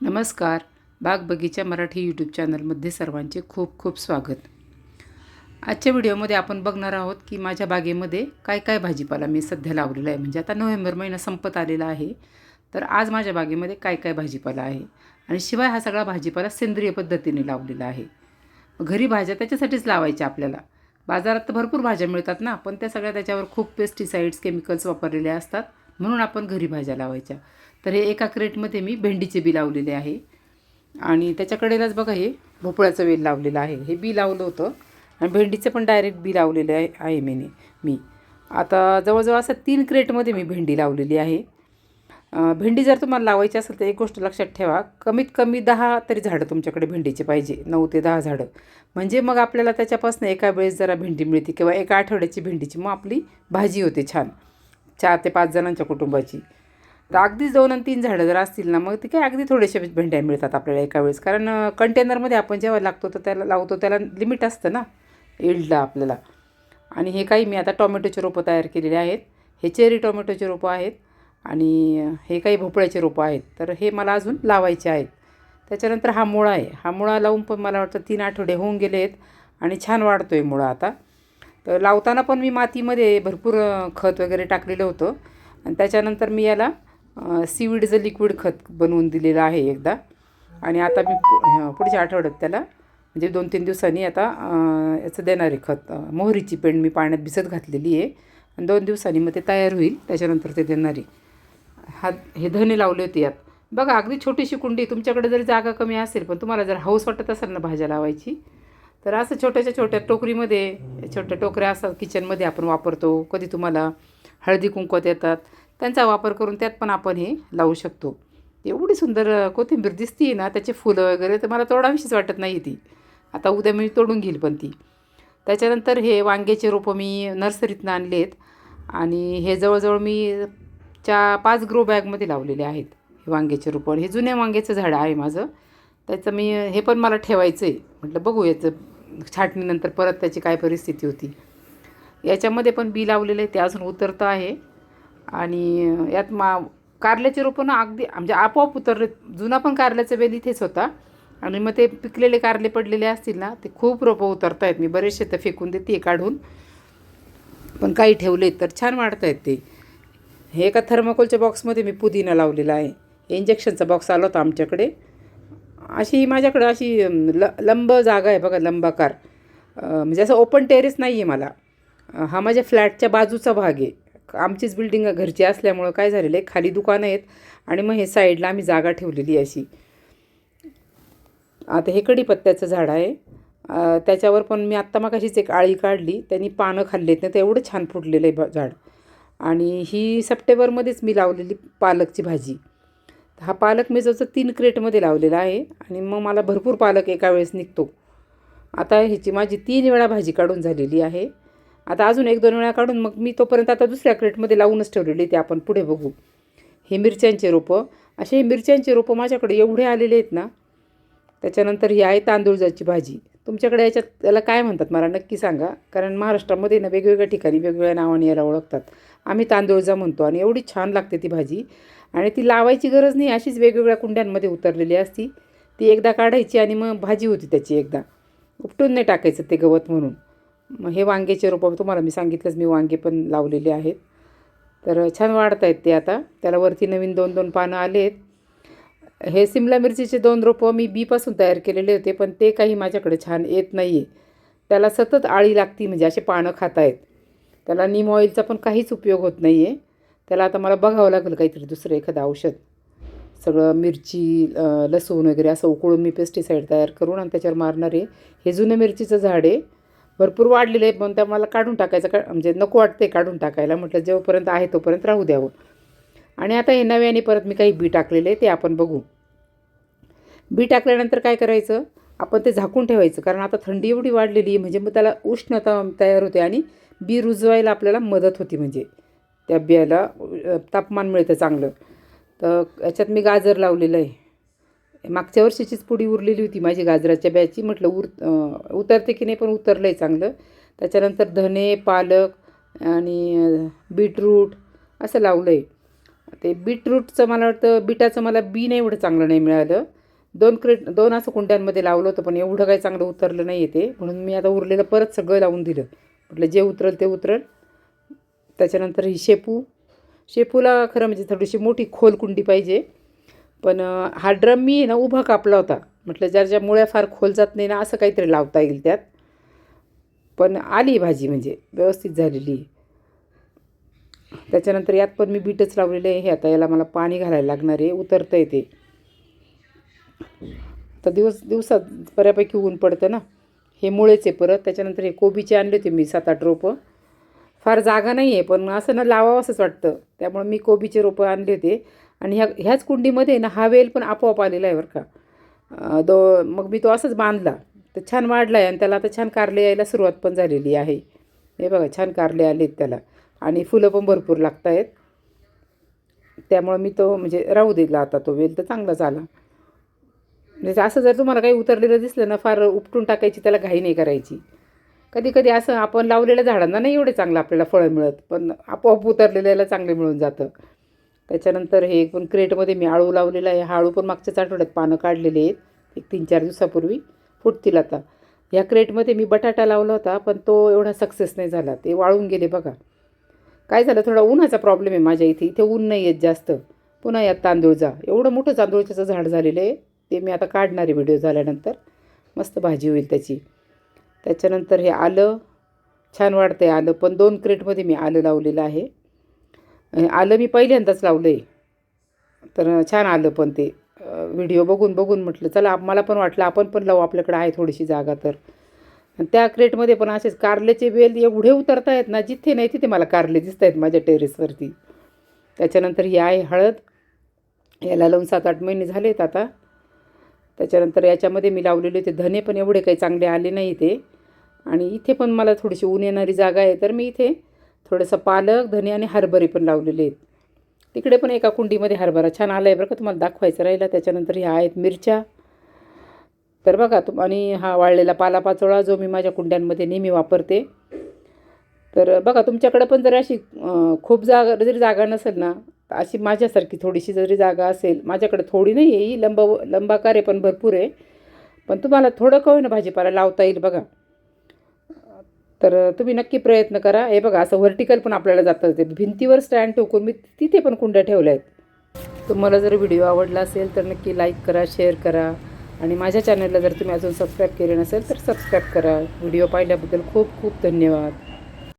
नमस्कार. बाग बगीचा मराठी यूट्यूब चॅनलमध्ये सर्वांचे खूप खूप स्वागत. आजच्या व्हिडिओमध्ये आपण बघणार आहोत की माझ्या बागेमध्ये काय काय भाजीपाला मी सध्या लावलेला आहे. म्हणजे आता नोव्हेंबर महिना संपत आलेला आहे. तर आज माझ्या बागेमध्ये काय काय भाजीपाला आहे? आणि शिवाय हा सगळा भाजीपाला सेंद्रिय पद्धतीने लावलेला आहे. घरी भाज्या त्याच्यासाठीच लावायच्या आपल्याला. बाजारात तर भरपूर भाज्या मिळतात ना पण त्या सगळ्या त्याच्यावर खूप पेस्टिसाईड्स केमिकल्स वापरलेले असतात. म्हणून आपण घरी भाज्या लावायच्या. तर हे एका क्रेटमध्ये मी भेंडीचे बी लावलेले आहे. आणि त्याच्याकडेलाच बघा हे भोपळ्याचं वेल लावलेलं आहे. हे बी लावलं होतं. आणि भेंडीचं पण डायरेक्ट बी लावलेलं आहे आहे मी मी. आता जवळजवळ असं तीन क्रेटमध्ये मी भेंडी लावलेली आहे. भेंडी जर तुम्हाला लावायची असेल तर एक गोष्ट लक्षात ठेवा. कमीत कमी दहा तरी झाडं तुमच्याकडे भेंडीचे पाहिजे नऊ ते दहा झाडं. म्हणजे मग आपल्याला त्याच्यापासून एका वेळेस जरा भेंडी मिळते किंवा एका आठवड्याची भेंडीची. मग आपली भाजी होते छान. चार ते पाच जणांच्या कुटुंबाची. तर अगदीच दोन आणि तीन झाडं जर असतील ना मग ते काय अगदी थोडेसे भेंड्या मिळतात आपल्याला एका वेळेस. कारण कंटेनरमध्ये आपण जेव्हा लागतो तर त्याला लावतो त्याला लिमिट असतं ना इल्डला आपल्याला. आणि हे काही मी आता टॉमॅटोचे रोपं तयार केलेले आहेत. हे चेरी टोमॅटोचे रोपं आहेत आणि हे काही भोपळ्याचे रोपं आहेत. तर हे मला अजून लावायचे आहेत. त्याच्यानंतर हा मुळा आहे. हा मुळा लावून पण मला वाटतं तीन आठवडे होऊन गेले आहेत आणि छान वाढतो आहे मुळा आता. तर लावताना पण मी मातीमध्ये भरपूर खत वगैरे टाकलेलं होतं. आणि त्याच्यानंतर मी याला सीविडचं लिक्विड खत बनवून दिलेलं आहे एकदा. आणि आता मी पुढच्या आठवड्यात त्याला म्हणजे दोन तीन दिवसांनी आता याचं देणार आहे खत. मोहरीची पेंड मी पाण्यात भिजत घातलेली आहे. आणि दोन दिवसांनी मग ते तयार होईल त्याच्यानंतर ते देणार आहे. हा हे धने लावले होते यात. बघा अगदी छोटीशी कुंडी तुमच्याकडे जरी जागा कमी असेल पण तुम्हाला जर हाऊस वाटत असेल ना भाज्या लावायची तर असं छोट्याच्या छोट्या टोकरीमध्ये छोट्या टोकऱ्या असतात किचनमध्ये आपण वापरतो. कधी तुम्हाला हळदी कुंकवात येतात त्यांचा वापर करून त्यात पण आपण हे लावू शकतो. एवढी सुंदर कोथिंबीर दिसती ना त्याचे फुलं वगैरे तर मला तोडावीशीच वाटत नाही ती. आता उद्या मी तोडून घेईल पण ती. त्याच्यानंतर हे वांग्याचे रोपं मी नर्सरीतनं आणले आहेत. आणि हे जवळजवळ मी चा पाच ग्रो बॅगमध्ये लावलेले आहेत हे वांग्याचे रोपं. हे जुन्या वांग्याचं झाड आहे माझं. त्याचं मी हे पण मला ठेवायचं आहे म्हटलं बघू याचं छाटणीनंतर परत त्याची काय परिस्थिती होती. याच्यामध्ये पण बी लावलेलं आहे ते अजून उतरतं आहे. आणि यात मा कारल्याचे रोपं ना अगदी म्हणजे आपोआप उतरले जुना पण कारल्याचा वेल इथेच होता. आणि मग ते पिकलेले कारले पडलेले असतील ना ते खूप रोपं उतरत आहेत मी बरेचसे तर फेकून देते काढून. पण काही ठेवले तर छान वाढत आहेत ते. हे एका थर्माकोलच्या बॉक्समध्ये मी पुदिना लावलेला आहे. इंजेक्शनचा बॉक्स आला होता आमच्याकडे. अशी माझ्याकडं अशी ल लंब जागा आहे बघा लंबाकार. म्हणजे असं ओपन टेरेस नाही आहे मला हा माझ्या फ्लॅटच्या बाजूचा भाग आहे. आमचीच बिल्डिंग घरची असल्यामुळं काय झालेलं आहे खाली दुकानं आहेत आणि मग हे साईडला आम्ही जागा ठेवलेली आहे अशी. आता हे कढीपत्त्याचं झाड आहे. त्याच्यावर पण मी आत्ता मग अशीच एक आळी काढली. त्यांनी पानं खाल्लेत ना ते एवढं छान फुटलेलं आहे ब- झाड. आणि ही सप्टेंबरमध्येच मी लावलेली पालकची भाजी. हा पालक मी जसं तीन क्रेटमध्ये लावलेला आहे आणि मग मला भरपूर पालक एका वेळेस निघतो. आता ह्याची माझी तीन वेळा भाजी काढून झालेली आहे. आता अजून एक दोन वेळा काढून मग मी तोपर्यंत आता दुसऱ्या क्रेटमध्ये लावूनच ठेवलेली ते आपण पुढे बघू. हे मिरच्यांचे रोपं. असे हे मिरच्यांचे रोपं माझ्याकडे एवढे आलेले आहेत ना त्याच्यानंतर ही आहे तांदूळजाची भाजी. तुमच्याकडे याच्यात त्याला काय म्हणतात मला नक्की सांगा. कारण महाराष्ट्रामध्ये ना वेगवेगळ्या ठिकाणी वेगवेगळ्या नावाने याला ओळखतात. आम्ही तांदूळजा म्हणतो आणि एवढी छान लागते ती भाजी आणि ती लावायची गरज नाही अशीच वेगवेगळ्या कुंड्यांमध्ये उतरलेली असती. ती एकदा काढायची आणि मग भाजी होती त्याची एकदा. उपटून नाही टाकायचं ते गवत म्हणून. मग हे वांग्याचे रोपं तुम्हाला मी सांगितलंच मी वांगे पण लावलेले आहेत. तर छान वाढत आहेत ते आता. त्याला वरती नवीन दोन दोन पानं आले आहेत हे सिमला मिरचीचे दोन रोपं मी बीपासून तयार केलेले होते पण ते काही माझ्याकडे छान येत नाही आहे त्याला सतत आळी लागती म्हणजे असे पानं खाता आहेत त्याला नीम ऑइलचा पण काहीच उपयोग होत नाही आहे त्याला आता मला बघावं लागेल काहीतरी दुसरं एखादं औषध. सगळं मिरची लसूण वगैरे असं उकळून मी पेस्टिसाईड तयार करून आणि त्याच्यावर मारणार आहे हे जुनं मिरचीचं झाड आहे. भरपूर वाढलेलं आहे पण त्या मला काढून टाकायचं का म्हणजे नको वाटते काढून टाकायला. म्हटलं जेव्हापर्यंत आहे तोपर्यंत राहू द्यावं. आणि आता हे नव्याने परत मी काही बी टाकलेले आहे ते आपण बघू. बी टाकल्यानंतर काय करायचं? आपण ते झाकून ठेवायचं कारण आता थंडी एवढी वाढलेली आहे म्हणजे मग त्याला उष्णता तयार होते आणि बी रुजवायला आपल्याला मदत होती म्हणजे. त्या बियाला तापमान मिळतं चांगलं. तर याच्यात मी गाजर लावलेलं आहे. मागच्या वर्षीचीच पुडी उरलेली होती माझी गाजराच्या बियाची म्हटलं उर उतरते की नाही पण उतरलं आहे चांगलं. त्याच्यानंतर धने पालक आणि बीटरूट असं लावलं आहे ते बीटरूटचं मला वाटतं बीटाचं मला बी नाही एवढं चांगलं नाही मिळालं. दोन क्रेट दोन असं कुंड्यांमध्ये लावलं होतं पण एवढं काही चांगलं उतरलं नाही आहे ते. म्हणून मी आता उरलेलं परत सगळं लावून दिलं. म्हटलं जे उतरल ते उतरल. त्याच्यानंतर ही शेपू. शेपूला खरं म्हणजे थोडीशी मोठी खोल कुंडी पाहिजे. पण हा ड्रम मी आहे ना उभा कापला होता. म्हटलं ज्या ज्या मुळ्या फार खोल जात नाही ना असं काहीतरी लावता येईल त्यात. पण आली भाजी म्हणजे व्यवस्थित झालेली. त्याच्यानंतर यात पण मी बीटच लावलेले आहे. हे आता याला मला पाणी घालायला लागणार आहे. उतरतं आहे ते. तर दिवस दिवसात बऱ्यापैकी ऊन पडतं ना. हे मुळेच आहे परत. त्याच्यानंतर हे कोबीचे आणले होते मी सात आठ रोपं. फार जागा नाही आहे पण असं ना लावावं असंच वाटतं. त्यामुळे मी कोबीचे रोपं आणले होते. आणि ह्या ह्याच कुंडीमध्ये ना हा वेल पण आपोआप आलेला आहे बरं का. दो मग मी तो असंच बांधला. तर छान वाढला आहे आणि त्याला आता छान कारले यायला सुरुवात पण झालेली आहे. हे बघा छान कारले आलेत त्याला. आणि फुलं पण भरपूर लागत आहेत त्यामुळं मी तो म्हणजे राहू दिला आता तो वेल तर चांगलाच आला. म्हणजे असं जर तुम्हाला काही उतरलेलं दिसलं ना फार उपटून टाकायची त्याला घाई नाही करायची. कधी कधी असं आपण लावलेल्या झाडांना नाही एवढे चांगलं आपल्याला फळं मिळत पण आपोआप उतरलेल्याला चांगले मिळून जातं. त्याच्यानंतर हे पण क्रेटमध्ये मी आळू लावलेला आहे. हा आळू पण मागच्याच आठवड्यात पानं काढलेले आहेत एक तीन चार दिवसापूर्वी. फुटतील आता. ह्या क्रेटमध्ये मी बटाटा लावला होता पण तो एवढा सक्सेस नाही झाला. ते वाळून गेले बघा. काय झालं? थोडा उन्हाचा प्रॉब्लेम आहे माझ्या इथे. इथे ऊन नाही येत जास्त. पुन्हा यात तांदूळचा एवढं मोठं तांदूळच्याचं झाड झालेलं आहे. ते मी आता काढणार आहे व्हिडिओ झाल्यानंतर. मस्त भाजी होईल त्याची. त्याच्यानंतर हे आलं. छान वाढतं आहे आलं. पण दोन क्रेटमध्ये मी आलं लावलेलं आहे. आलं मी पहिल्यांदाच लावलं आहे तर छान आलं पण ते. व्हिडिओ बघून बघून म्हटलं चला मला पण वाटलं आपण पण लावू. आपल्याकडे आहे थोडीशी जागा तर. आणि त्या क्रेटमध्ये पण असेच कारल्याचे वेल एवढे उतरता आहेत ना जिथे नाही तिथे मला कारले दिसत आहेत माझ्या टेरेसवरती त्याच्यानंतर ही आहे हळद. याला लावून सात आठ महिने झालेत आता. त्याच्यानंतर याच्यामध्ये मी लावलेले होते धने पण एवढे काही चांगले आले नाही ते आणि इथे पण मला थोडीशी ऊन येणारी जागा आहे तर मी इथे थोडंसं पालक धने आणि हरभरे पण लावलेले आहेत. तिकडे पण एका कुंडीमध्ये हरभरा छान आला आहे बरं का तुम्हाला दाखवायचं राहिला. त्याच्यानंतर ह्या आहेत मिरच्या. तर बघा तुम आणि हा वाळलेला पालापाचोळा जो मी माझ्या कुंड्यांमध्ये नेहमी वापरते तर बघा तुमच्याकडं पण जर अशी खूप जागा जरी जागा नसेल ना अशी माझ्यासारखी थोडीशी जरी जागा असेल माझ्याकडे थोडी नाही आहे ही लंब लंबाकार आहे पण भरपूर आहे पण तुम्हाला थोडं का ना भाजीपाला लावता येईल बघा. तर तुम्ही नक्की प्रयत्न करा. हे बघा असं व्हर्टिकल पण आपल्याला जातं ते भिंतीवर स्टँड ठोकून मी तिथे पण कुंड्या ठेवल्या आहेत. तुम्हाला जर व्हिडिओ आवडला असेल तर नक्की लाईक करा शेअर करा. आणि माझ्या चॅनलला जर तुम्ही अजून सबस्क्राईब केले नसेल तर सबस्क्राईब करा. व्हिडिओ पाहिल्याबद्दल खूप खूप धन्यवाद.